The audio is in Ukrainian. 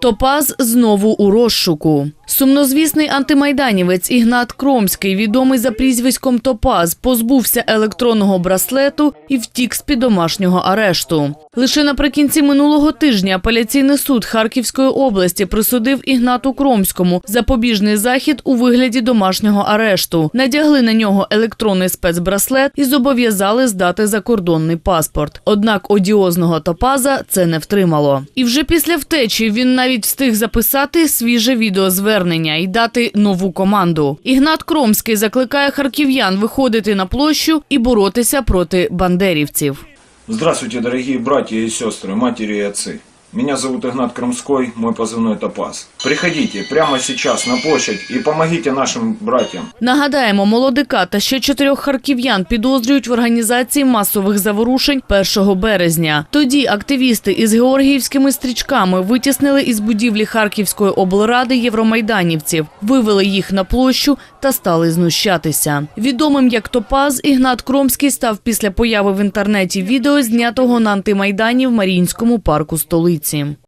Топаз знову у розшуку. Сумнозвісний антимайданівець Ігнат Кромський, відомий за прізвиськом Топаз, позбувся електронного браслету і втік з під домашнього арешту. Лише наприкінці минулого тижня апеляційний суд Харківської області присудив Ігнату Кромському запобіжний захід у вигляді домашнього арешту. Надягли на нього електронний спецбраслет і зобов'язали здати закордонний паспорт. Однак одіозного Топаза це не втримало. І вже після втечі він навіть встиг записати свіже відеозвернення і дати нову команду. Ігнат Кромський закликає харків'ян виходити на площу і боротися проти бандерівців. Здравствуйте, дорогие братья и сестры, матери и отцы. Меня зовут Игнат Крымской, мой позывной Топаз. Приходите прямо сейчас на площадь и помогите нашим братьям. Нагадаємо, молодика та ще чотирьох харків'ян підозрюють в організації масових заворушень 1 березня. Тоді активісти із георгіївськими стрічками витіснили із будівлі Харківської облради євромайданівців, вивели їх на площу та стали знущатися. Відомим як Топаз, Ігнат Кромський став після появи в інтернеті відео, знятого на антимайдані в Маріїнському парку столиці. событием.